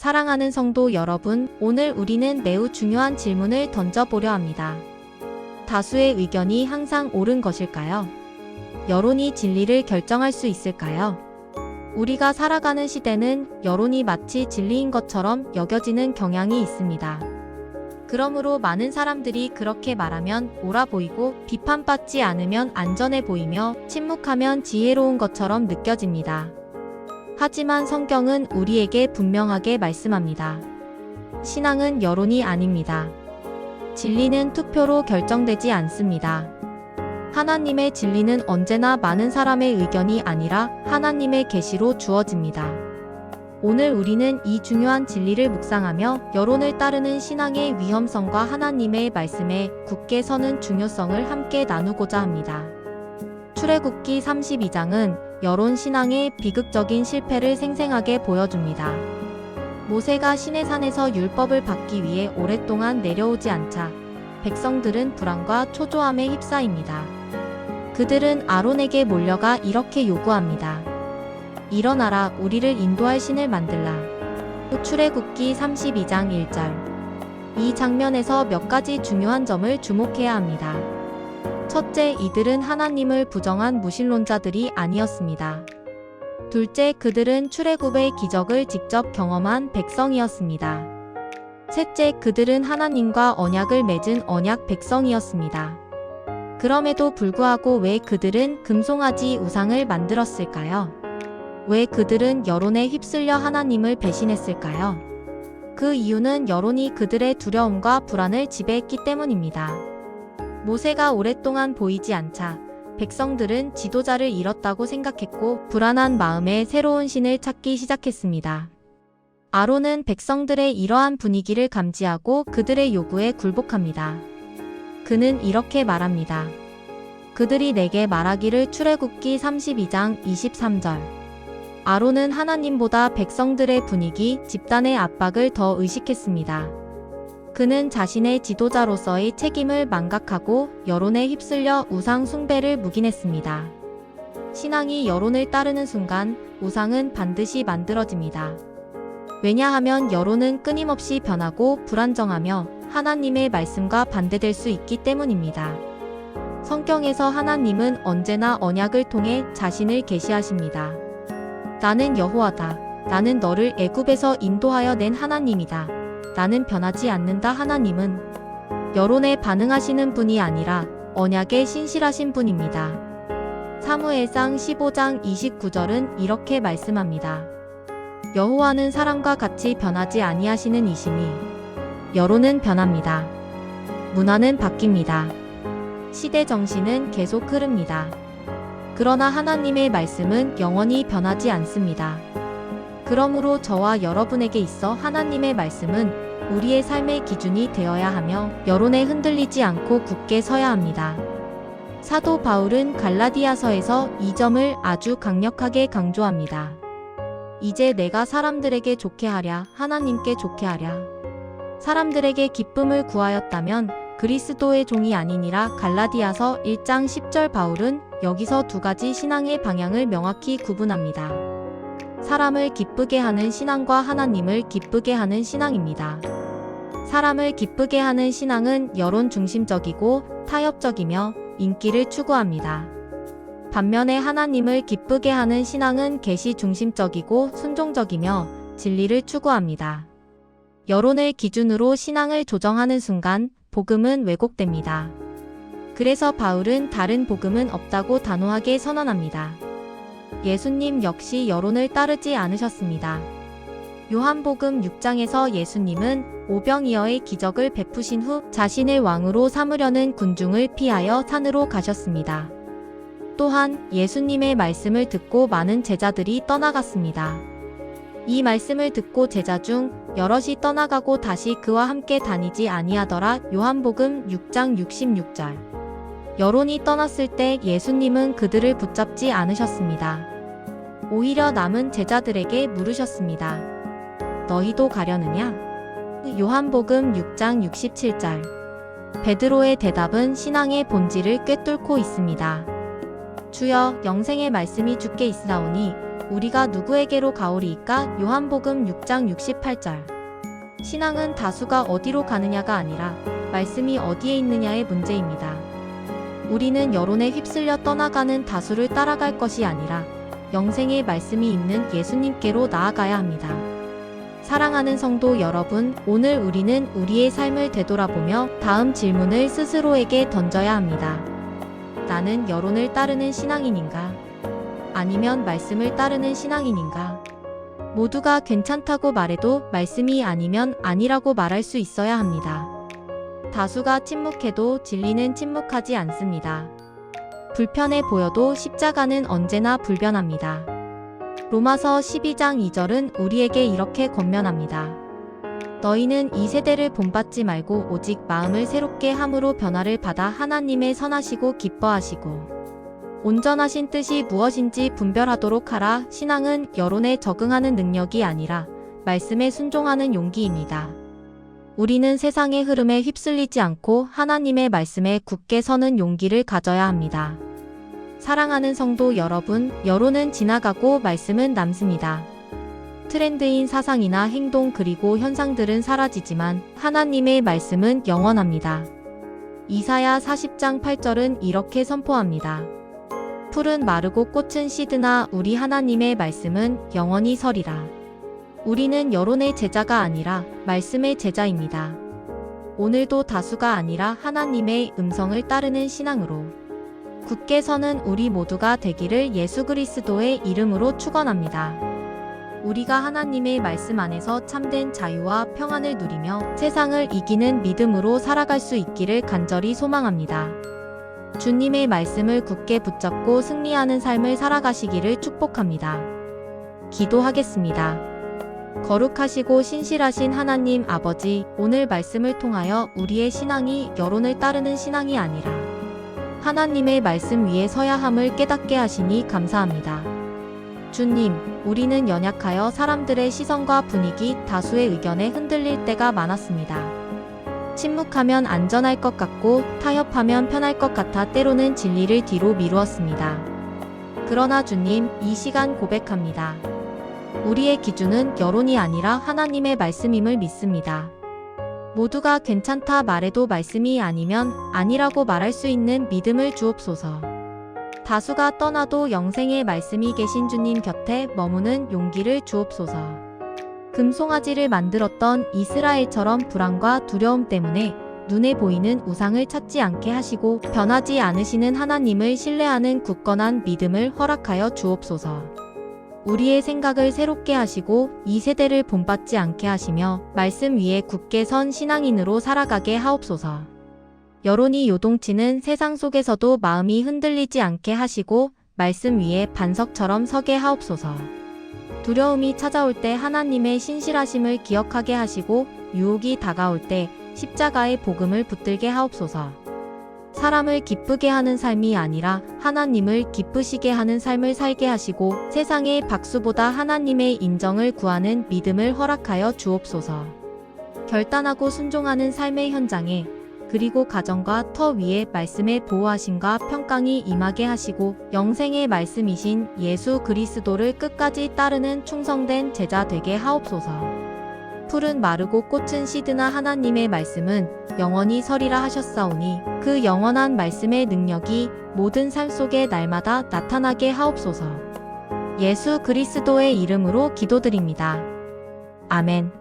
사랑하는 성도 여러분, 오늘 우리는 매우 중요한 질문을 던져보려 합니다. 다수의 의견이 항상 옳은 것일까요? 여론이 진리를 결정할 수 있을까요? 우리가 살아가는 시대는 여론이 마치 진리인 것처럼 여겨지는 경향이 있습니다. 그러므로 많은 사람들이 그렇게 말하면 옳아 보이고 비판받지 않으면 안전해 보이며 침묵하면 지혜로운 것처럼 느껴집니다. 하지만 성경은 우리에게 분명하게 말씀합니다. 신앙은 여론이 아닙니다. 진리는 투표로 결정되지 않습니다. 하나님의 진리는 언제나 많은 사람의 의견이 아니라 하나님의 계시로 주어집니다. 오늘 우리는 이 중요한 진리를 묵상하며 여론을 따르는 신앙의 위험성과 하나님의 말씀에 굳게 서는 중요성을 함께 나누고자 합니다. 출애굽기 32장은 여론 신앙의 비극적인 실패를 생생하게 보여줍니다. 모세가 시내산에서 율법을 받기 위해 오랫동안 내려오지 않자 백성들은 불안과 초조함에 휩싸입니다. 그들은 아론에게 몰려가 이렇게 요구합니다. 일어나라 우리를 인도할 신을 만들라. 출애굽기 32장 1절. 이 장면에서 몇 가지 중요한 점을 주목해야 합니다. 첫째, 이들은 하나님을 부정한 무신론자들이 아니었습니다. 둘째, 그들은 출애굽의 기적을 직접 경험한 백성이었습니다. 셋째, 그들은 하나님과 언약을 맺은 언약 백성이었습니다. 그럼에도 불구하고 왜 그들은 금송아지 우상을 만들었을까요? 왜 그들은 여론에 휩쓸려 하나님을 배신했을까요? 그 이유는 여론이 그들의 두려움과 불안을 지배했기 때문입니다. 모세가 오랫동안 보이지 않자 백성들은 지도자를 잃었다고 생각했고 불안한 마음에 새로운 신을 찾기 시작했습니다. 아론은 백성들의 이러한 분위기를 감지하고 그들의 요구에 굴복합니다. 그는 이렇게 말합니다. 그들이 내게 말하기를 출애굽기 32장 23절. 아론은 하나님보다 백성들의 분위기, 집단의 압박을 더 의식했습니다. 그는 자신의 지도자로서의 책임을 망각하고 여론에 휩쓸려 우상 숭배를 묵인했습니다. 신앙이 여론을 따르는 순간 우상은 반드시 만들어집니다. 왜냐하면 여론은 끊임없이 변하고 불안정하며 하나님의 말씀과 반대될 수 있기 때문입니다. 성경에서 하나님은 언제나 언약을 통해 자신을 계시하십니다. 나는 여호와다. 나는 너를 애굽에서 인도하여 낸 하나님이다. 나는 변하지 않는다. 하나님은 여론에 반응하시는 분이 아니라 언약에 신실하신 분입니다. 사무엘상 15장 29절은 이렇게 말씀합니다. 여호와는 사람과 같이 변하지 아니하시는 이심이 여론은 변합니다. 문화는 바뀝니다. 시대 정신은 계속 흐릅니다. 그러나 하나님의 말씀은 영원히 변하지 않습니다. 그러므로 저와 여러분에게 있어 하나님의 말씀은 우리의 삶의 기준이 되어야 하며 여론에 흔들리지 않고 굳게 서야 합니다. 사도 바울은 갈라디아서에서 이 점을 아주 강력하게 강조합니다. 이제 내가 사람들에게 좋게 하랴, 하나님께 좋게 하랴. 사람들에게 기쁨을 구하였다면 그리스도의 종이 아니니라 갈라디아서 1장 10절 바울은 여기서 두 가지 신앙의 방향을 명확히 구분합니다. 사람을 기쁘게 하는 신앙과 하나님을 기쁘게 하는 신앙입니다. 사람을 기쁘게 하는 신앙은 여론 중심적이고 타협적이며 인기를 추구합니다. 반면에 하나님을 기쁘게 하는 신앙은 계시 중심적이고 순종적이며 진리를 추구합니다. 여론을 기준으로 신앙을 조정하는 순간 복음은 왜곡됩니다. 그래서 바울은 다른 복음은 없다고 단호하게 선언합니다. 예수님 역시 여론을 따르지 않으셨습니다. 요한복음 6장에서 예수님은 오병이어의 기적을 베푸신 후 자신을 왕으로 삼으려는 군중을 피하여 산으로 가셨습니다. 또한 예수님의 말씀을 듣고 많은 제자들이 떠나갔습니다. 이 말씀을 듣고 제자 중 여럿이 떠나가고 다시 그와 함께 다니지 아니하더라 요한복음 6장 66절. 여론이 떠났을 때 예수님은 그들을 붙잡지 않으셨습니다. 오히려 남은 제자들에게 물으셨습니다. 너희도 가려느냐? 요한복음 6장 67절. 베드로의 대답은 신앙의 본질을 꿰뚫고 있습니다. 주여 영생의 말씀이 주께 있사오니 우리가 누구에게로 가오리이까? 요한복음 6장 68절. 신앙은 다수가 어디로 가느냐가 아니라 말씀이 어디에 있느냐의 문제입니다. 우리는 여론에 휩쓸려 떠나가는 다수를 따라갈 것이 아니라 영생의 말씀이 있는 예수님께로 나아가야 합니다. 사랑하는 성도 여러분, 오늘 우리는 우리의 삶을 되돌아보며 다음 질문을 스스로에게 던져야 합니다. 나는 여론을 따르는 신앙인인가? 아니면 말씀을 따르는 신앙인인가? 모두가 괜찮다고 말해도 말씀이 아니면 아니라고 말할 수 있어야 합니다. 다수가 침묵해도 진리는 침묵하지 않습니다. 불편해 보여도 십자가는 언제나 불변합니다. 로마서 12장 2절은 우리에게 이렇게 권면합니다. 너희는 이 세대를 본받지 말고 오직 마음을 새롭게 함으로 변화를 받아 하나님의 선하시고 기뻐하시고 온전하신 뜻이 무엇인지 분별하도록 하라. 신앙은 여론에 적응하는 능력이 아니라 말씀에 순종하는 용기입니다. 우리는 세상의 흐름에 휩쓸리지 않고 하나님의 말씀에 굳게 서는 용기를 가져야 합니다. 사랑하는 성도 여러분, 여론은 지나가고 말씀은 남습니다. 트렌드인 사상이나 행동 그리고 현상들은 사라지지만 하나님의 말씀은 영원합니다. 이사야 40장 8절은 이렇게 선포합니다. 풀은 마르고 꽃은 시드나 우리 하나님의 말씀은 영원히 서리라. 우리는 여론의 제자가 아니라 말씀의 제자입니다. 오늘도 다수가 아니라 하나님의 음성을 따르는 신앙으로 굳게 서는 우리 모두가 되기를 예수 그리스도의 이름으로 축원합니다. 우리가 하나님의 말씀 안에서 참된 자유와 평안을 누리며 세상을 이기는 믿음으로 살아갈 수 있기를 간절히 소망합니다. 주님의 말씀을 굳게 붙잡고 승리하는 삶을 살아가시기를 축복합니다. 기도하겠습니다. 거룩하시고 신실하신 하나님 아버지, 오늘 말씀을 통하여 우리의 신앙이 여론을 따르는 신앙이 아니라 하나님의 말씀 위에 서야 함을 깨닫게 하시니 감사합니다. 주님, 우리는 연약하여 사람들의 시선과 분위기, 다수의 의견에 흔들릴 때가 많았습니다. 침묵하면 안전할 것 같고 타협하면 편할 것 같아 때로는 진리를 뒤로 미루었습니다. 그러나 주님, 이 시간 고백합니다. 우리의 기준은 여론이 아니라 하나님의 말씀임을 믿습니다. 모두가 괜찮다 말해도 말씀이 아니면 아니라고 말할 수 있는 믿음을 주옵소서. 다수가 떠나도 영생의 말씀이 계신 주님 곁에 머무는 용기를 주옵소서. 금송아지를 만들었던 이스라엘처럼 불안과 두려움 때문에 눈에 보이는 우상을 찾지 않게 하시고 변하지 않으시는 하나님을 신뢰하는 굳건한 믿음을 허락하여 주옵소서. 우리의 생각을 새롭게 하시고 이 세대를 본받지 않게 하시며 말씀 위에 굳게 선 신앙인으로 살아가게 하옵소서. 여론이 요동치는 세상 속에서도 마음이 흔들리지 않게 하시고 말씀 위에 반석처럼 서게 하옵소서. 두려움이 찾아올 때 하나님의 신실하심을 기억하게 하시고 유혹이 다가올 때 십자가의 복음을 붙들게 하옵소서. 사람을 기쁘게 하는 삶이 아니라 하나님을 기쁘시게 하는 삶을 살게 하시고 세상의 박수보다 하나님의 인정을 구하는 믿음을 허락하여 주옵소서. 결단하고 순종하는 삶의 현장에 그리고 가정과 터 위에 말씀의 보호하심과 평강이 임하게 하시고 영생의 말씀이신 예수 그리스도를 끝까지 따르는 충성된 제자 되게 하옵소서. 풀은 마르고 꽃은 시드나 하나님의 말씀은 영원히 서리라 하셨사오니 그 영원한 말씀의 능력이 모든 삶 속에 날마다 나타나게 하옵소서. 예수 그리스도의 이름으로 기도드립니다. 아멘.